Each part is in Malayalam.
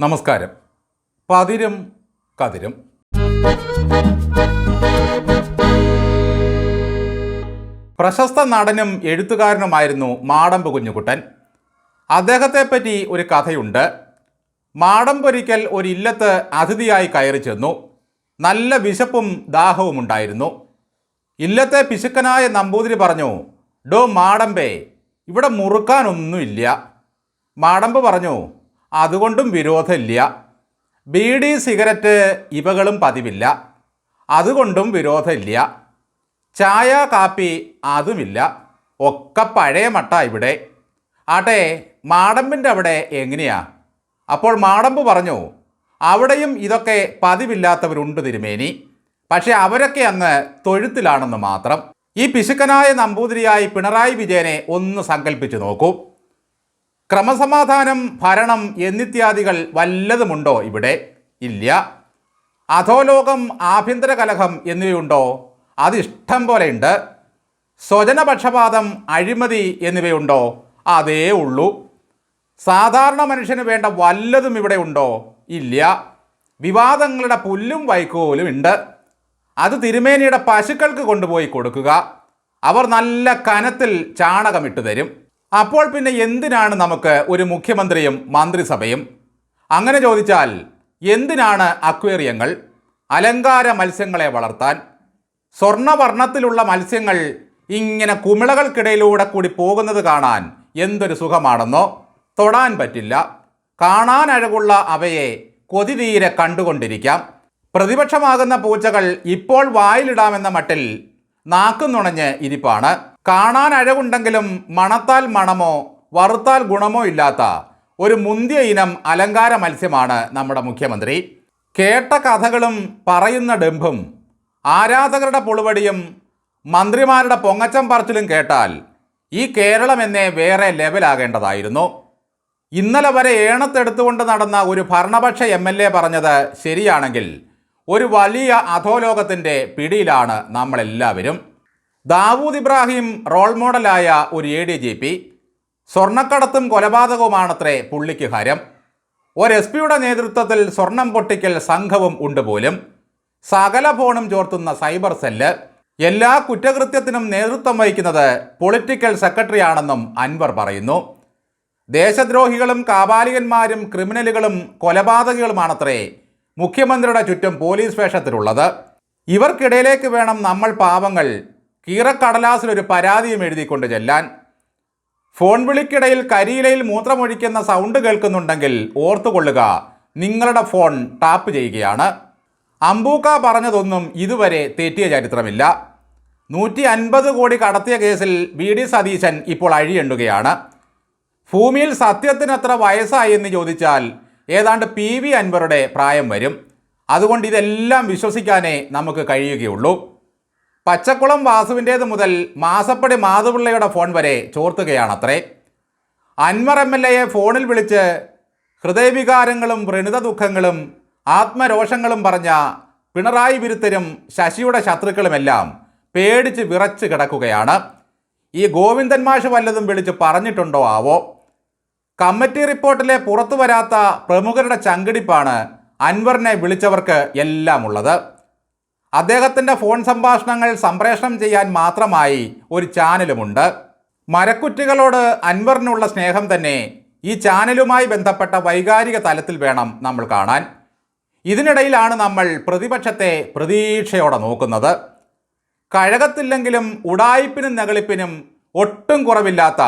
നമസ്കാരം. പതിരും കതിരും. പ്രശസ്ത നടനും എഴുത്തുകാരനുമായിരുന്നു മാടമ്പ് കുഞ്ഞുകുട്ടൻ. അദ്ദേഹത്തെപ്പറ്റി ഒരു കഥയുണ്ട്. മാടമ്പൊരിക്കൽ ഒരു ഇല്ലത്ത് അതിഥിയായി കയറി ചെന്നു. നല്ല വിശപ്പും ദാഹവും ഉണ്ടായിരുന്നു. ഇല്ലത്തെ പിശുക്കനായ നമ്പൂതിരി പറഞ്ഞു ഡോ മാടമ്പേ ഇവിടെ മുറുക്കാനൊന്നുമില്ല. മാടമ്പ് പറഞ്ഞു അതുകൊണ്ടും വിരോധമില്ല. ബീഡി സിഗരറ്റ് ഇവകളും പതിവില്ല. അതുകൊണ്ടും വിരോധമില്ല. ചായ കാപ്പി അതുമില്ല. ഒക്കെ പഴയ മട്ട ഇവിടെ. ആട്ടെ മാടമ്പിന്റെ അവിടെ എങ്ങനെയാ? അപ്പോൾ മാടമ്പ് പറഞ്ഞു അവിടെയും ഇതൊക്കെ പതിവില്ലാത്തവരുണ്ട് തിരുമേനി. പക്ഷെ അവരൊക്കെ അന്ന് തൊഴുത്തിലാണെന്ന് മാത്രം. ഈ പിശുക്കനായ നമ്പൂതിരിയായി പിണറായി വിജയനെ ഒന്ന് സങ്കല്പിച്ചു നോക്കൂ. ക്രമസമാധാനം ഭരണം എന്നിത്യാദികൾ വല്ലതുമുണ്ടോ ഇവിടെ? ഇല്ല. അധോലോകം ആഭ്യന്തര കലഹം എന്നിവയുണ്ടോ? അതിഷ്ടം പോലെയുണ്ട്. സ്വജനപക്ഷപാതം അഴിമതി എന്നിവയുണ്ടോ? അതേ ഉള്ളൂ. സാധാരണ മനുഷ്യന് വേണ്ട വല്ലതും ഇവിടെ ഉണ്ടോ? ഇല്ല. വിവാദങ്ങളുടെ പുല്ലും വൈക്കോലും ഉണ്ട്. അത് തിരുമേനിയുടെ പശുക്കൾക്ക് കൊണ്ടുപോയി കൊടുക്കുക. അവർ നല്ല കനത്തിൽ ചാണകമിട്ട് തരും. അപ്പോൾ പിന്നെ എന്തിനാണ് നമുക്ക് ഒരു മുഖ്യമന്ത്രിയും മന്ത്രിസഭയും? അങ്ങനെ ചോദിച്ചാൽ എന്തിനാണ് അക്വേറിയങ്ങൾ? അലങ്കാര മത്സ്യങ്ങളെ വളർത്താൻ? സ്വർണവർണത്തിലുള്ള മത്സ്യങ്ങൾ ഇങ്ങനെ കുമിളകൾക്കിടയിലൂടെ കൂടി പോകുന്നത് കാണാൻ എന്തൊരു സുഖമാണെന്നോ? തൊടാൻ പറ്റില്ല. കാണാൻ അഴകുള്ള അവയെ കൊതിതീരെ കണ്ടുകൊണ്ടിരിക്കാം. പ്രതിപക്ഷമാകുന്ന പൂച്ചകൾ ഇപ്പോൾ വായിലിടാമെന്ന മട്ടിൽ നാക്കും നുണഞ്ഞ് ഇരിപ്പാണ്. കാണാൻ അഴകുണ്ടെങ്കിലും മണത്താൽ മണമോ വറുത്താൽ ഗുണമോ ഇല്ലാത്ത ഒരു മുന്തിയ ഇനം അലങ്കാര മത്സ്യമാണ് നമ്മുടെ മുഖ്യമന്ത്രി. കേട്ട കഥകളും പറയുന്ന ഡെമ്പും ആരാധകരുടെ പൊളുവടിയും മന്ത്രിമാരുടെ പൊങ്ങച്ചം പറച്ചിലും കേട്ടാൽ ഈ കേരളം എന്നെ വേറെ ലെവലാകേണ്ടതായിരുന്നു. ഇന്നലെ വരെ ഏണത്തെടുത്തുകൊണ്ട് നടന്ന ഒരു ഭരണപക്ഷ എം എൽ എ പറഞ്ഞത് ശരിയാണെങ്കിൽ ഒരു വലിയ അധോലോകത്തിന്റെ പിടിയിലാണ് നമ്മളെല്ലാവരും. ദാവൂദ് ഇബ്രാഹിം റോൾ മോഡലായ ഒരു എ ഡി ജി പി സ്വർണക്കടത്തും കൊലപാതകവുമാണത്രേ പുള്ളിക്ക് ഹരം. ഒരു എസ് പിയുടെ നേതൃത്വത്തിൽ സ്വർണം പൊട്ടിക്കൽ സംഘവും ഉണ്ട് പോലും സകല ഫോണും ചോർത്തുന്ന സൈബർ സെല്ല്. എല്ലാ കുറ്റകൃത്യത്തിനും നേതൃത്വം വഹിക്കുന്നത് പൊളിറ്റിക്കൽ സെക്രട്ടറിയാണെന്നും അൻവർ പറയുന്നു. ദേശദ്രോഹികളും കാപാലികന്മാരും ക്രിമിനലുകളും കൊലപാതകികളുമാണത്രേ മുഖ്യമന്ത്രിയുടെ ചുറ്റും പോലീസ് വേഷത്തിലുള്ളത്. ഇവർക്കിടയിലേക്ക് വേണം നമ്മൾ പാവങ്ങൾ. കീറക്കടലാസിലൊരു പരാതിയും എഴുതിക്കൊണ്ട് ചെല്ലാൻ. ഫോൺ വിളിക്കിടയിൽ കരിയിലയിൽ മൂത്രമൊഴിക്കുന്ന സൗണ്ട് കേൾക്കുന്നുണ്ടെങ്കിൽ ഓർത്തുകൊള്ളുക. നിങ്ങളുടെ ഫോൺ ടാപ്പ് ചെയ്യുകയാണ്. അംബൂക്ക പറഞ്ഞതൊന്നും ഇതുവരെ തെറ്റിയ ചരിത്രമില്ല. നൂറ്റി അൻപത് കോടി കടത്തിയ കേസിൽ വി ഡി സതീശൻ ഇപ്പോൾ അഴിയെണ്ണുകയാണ്. ഭൂമിയിൽ സത്യത്തിനത്ര വയസ്സായി എന്ന് ചോദിച്ചാൽ ഏതാണ്ട് പി വി അൻവറുടെ പ്രായം വരും. അതുകൊണ്ട് ഇതെല്ലാം വിശ്വസിക്കാനേ നമുക്ക് കഴിയുകയുള്ളൂ. പച്ചക്കുളം വാസുവിന്റേത് മുതൽ മാസപ്പടി മാധുപിള്ളയുടെ ഫോൺ വരെ ചോർത്തുകയാണത്രേ. അൻവർ എം എൽ എയെ ഫോണിൽ വിളിച്ച് ഹൃദയവികാരങ്ങളും പ്രണിത ദുഃഖങ്ങളും ആത്മരോഷങ്ങളും പറഞ്ഞ പിണറായി വിരുദ്ധരും ശശിയുടെ ശത്രുക്കളുമെല്ലാം പേടിച്ച് വിറച്ച് കിടക്കുകയാണ്. ഈ ഗോവിന്ദൻ മാഷ് വല്ലതും വിളിച്ച് പറഞ്ഞിട്ടുണ്ടോ ആവോ? കമ്മിറ്റി റിപ്പോർട്ടിലെ പുറത്തു വരാത്ത പ്രമുഖരുടെ ചങ്കിടിപ്പാണ് അൻവറിനെ വിളിച്ചവർക്ക് എല്ലാം ഉള്ളത് അദ്ദേഹത്തിന്റെ ഫോൺ സംഭാഷണങ്ങൾ സംപ്രേഷണം ചെയ്യാൻ മാത്രമായി ഒരു ചാനലുമുണ്ട്. മരക്കുറ്റികളോട് അൻവറിനുള്ള സ്നേഹം തന്നെ ഈ ചാനലുമായി ബന്ധപ്പെട്ട വൈകാരിക തലത്തിൽ വേണം നമ്മൾ കാണാൻ. ഇതിനിടയിലാണ് നമ്മൾ പ്രതിപക്ഷത്തെ പ്രതീക്ഷയോടെ നോക്കുന്നത്. കഴകത്തില്ലെങ്കിലും ഉടായിപ്പിനും നകളിപ്പിനും ഒട്ടും കുറവില്ലാത്ത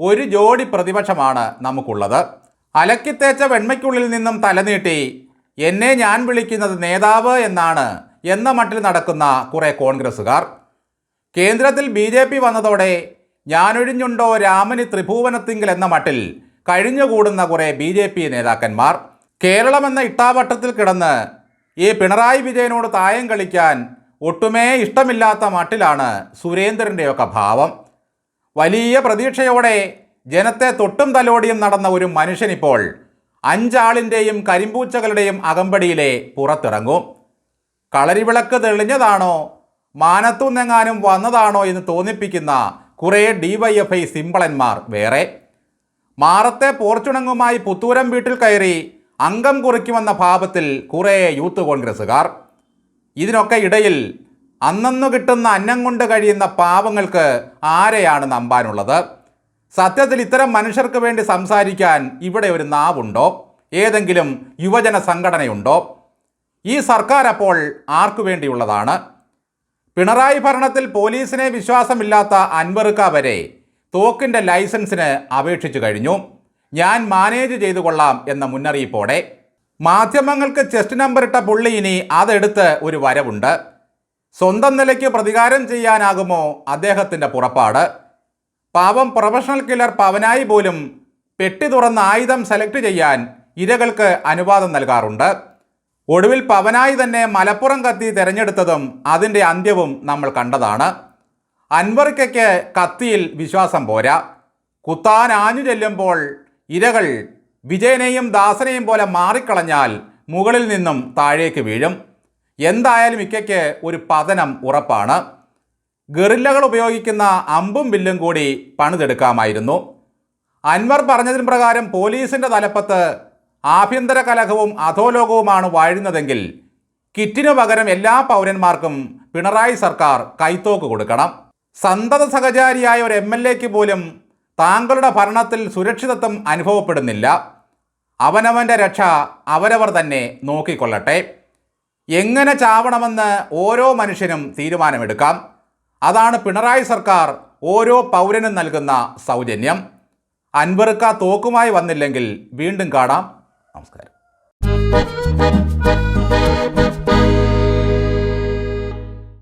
ഒരു ജോഡി പ്രതിപക്ഷമാണ് നമുക്കുള്ളത്. അലക്കിത്തേച്ച വെണ്മയ്ക്കുള്ളിൽ നിന്നും തലനീട്ടി എന്നെ ഞാൻ വിളിക്കുന്നത് നേതാവ് എന്നാണ് എന്ന മട്ടിൽ നടക്കുന്ന കുറേ കോൺഗ്രസ്സുകാർ. കേന്ദ്രത്തിൽ ബി ജെ പി വന്നതോടെ ഞാനൊഴിഞ്ഞുണ്ടോ രാമന് ത്രിഭുവനത്തിങ്കിൽ എന്ന മട്ടിൽ കഴിഞ്ഞുകൂടുന്ന കുറേ ബി ജെ പി നേതാക്കന്മാർ. കേരളം എന്ന ഇട്ടാവട്ടത്തിൽ കിടന്ന് ഈ പിണറായി വിജയനോട് തായം കളിക്കാൻ ഒട്ടുമേ ഇഷ്ടമില്ലാത്ത മട്ടിലാണ് സുരേന്ദ്രന്റെയൊക്കെ ഭാവം. വലിയ പ്രതീക്ഷയോടെ ജനത്തെ തൊട്ടും തലോടിയും നടന്ന ഒരു മനുഷ്യനിപ്പോൾ അഞ്ചാളിന്റെയും കരിമ്പൂച്ചകളുടെയും അകമ്പടിയിലെ പുറത്തിറങ്ങും. കളരിവിളക്ക് തെളിഞ്ഞതാണോ? മാനത്തുനിന്നെങ്ങാനും വന്നതാണോ എന്ന് തോന്നിപ്പിക്കുന്ന കുറേ ഡിവൈഎഫ്ഐ സിമ്പളന്മാർ വേറെ. മാറത്തെ പോർച്ചുണങ്ങുമായി പുത്തൂരം വീട്ടിൽ കയറി അംഗം കുറിക്കുമെന്ന ഭാവത്തിൽ കുറേ യൂത്ത് കോൺഗ്രസ്സുകാർ. ഇതിനൊക്കെ ഇടയിൽ അന്നന്നു കിട്ടുന്ന അന്നം കൊണ്ട് കഴിയുന്ന പാവങ്ങൾക്ക് ആരെയാണ് നമ്പാനുള്ളത്? സത്യത്തിൽ ഇത്തരം മനുഷ്യർക്ക് വേണ്ടി സംസാരിക്കാൻ ഇവിടെ ഒരു നാവുണ്ടോ? ഏതെങ്കിലും യുവജന സംഘടനയുണ്ടോ? ഈ സർക്കാർ അപ്പോൾ ആർക്കു വേണ്ടിയുള്ളതാണ്? പിണറായി ഭരണത്തിൽ പോലീസിനെ വിശ്വാസമില്ലാത്ത അൻവറുക്ക വരെ തോക്കിന്റെ ലൈസൻസിന് അപേക്ഷിച്ചു കഴിഞ്ഞു. ഞാൻ മാനേജ് ചെയ്തു കൊള്ളാം എന്ന മുന്നറിയിപ്പോടെ. മാധ്യമങ്ങൾക്ക് ചെസ്റ്റ് നമ്പർ ഇട്ട പുള്ളി ഇനി അതെടുത്ത് ഒരു വരവുണ്ട്. സ്വന്തം നിലയ്ക്ക് പ്രതികാരം ചെയ്യാനാകുമോ അദ്ദേഹത്തിന്റെ പുറപ്പാട്? പാവം പ്രൊഫഷണൽ കില്ലർ പവനായി പോലും പെട്ടി തുറന്ന ആയുധം സെലക്ട് ചെയ്യാൻ ഇരകൾക്ക് അനുവാദം നൽകാറുണ്ട്. ഒടുവിൽ പവനായി തന്നെ മലപ്പുറം കത്തി തിരഞ്ഞെടുത്തതും അതിന്റെ അന്ത്യവും നമ്മൾ കണ്ടതാണ്. അൻവർക്കയ്ക്ക് കത്തിയിൽ വിശ്വാസം പോരാ. കുത്താൻ ആഞ്ഞു ചെല്ലുമ്പോൾ ഇരകൾ വിജയനെയും ദാസനെയും പോലെ മാറിക്കളഞ്ഞാൽ മുകളിൽ നിന്നും താഴേക്ക് വീഴും. എന്തായാലും ഇക്കയ്ക്ക് ഒരു പതനം ഉറപ്പാണ്. ഗറില്ലകൾ ഉപയോഗിക്കുന്ന അമ്പും ബില്ലും കൂടി പണിതെടുക്കാമായിരുന്നു. അൻവർ പറഞ്ഞതിന് പ്രകാരം പോലീസിന്റെ തലപ്പത്ത് ആഭ്യന്തര കലഹവും അധോലോകവുമാണ് വാഴുന്നതെങ്കിൽ കിറ്റിനു പകരം എല്ലാ പൗരന്മാർക്കും പിണറായി സർക്കാർ കൈത്തോക്ക് കൊടുക്കണം. സന്തത സഹചാരിയായ ഒരു എം എൽ എക്ക് പോലും താങ്കളുടെ ഭരണത്തിൽ സുരക്ഷിതത്വം അനുഭവപ്പെടുന്നില്ല. അവനവന്റെ രക്ഷ അവരവർ തന്നെ നോക്കിക്കൊള്ളട്ടെ. എങ്ങനെ ചാവണമെന്ന് ഓരോ മനുഷ്യനും തീരുമാനമെടുക്കാം. അതാണ് പിണറായി സർക്കാർ ഓരോ പൗരനും നൽകുന്ന സൗജന്യം. അൻവറുക്ക തോക്കുമായി വന്നില്ലെങ്കിൽ വീണ്ടും കാണാം. നമസ്കാരം.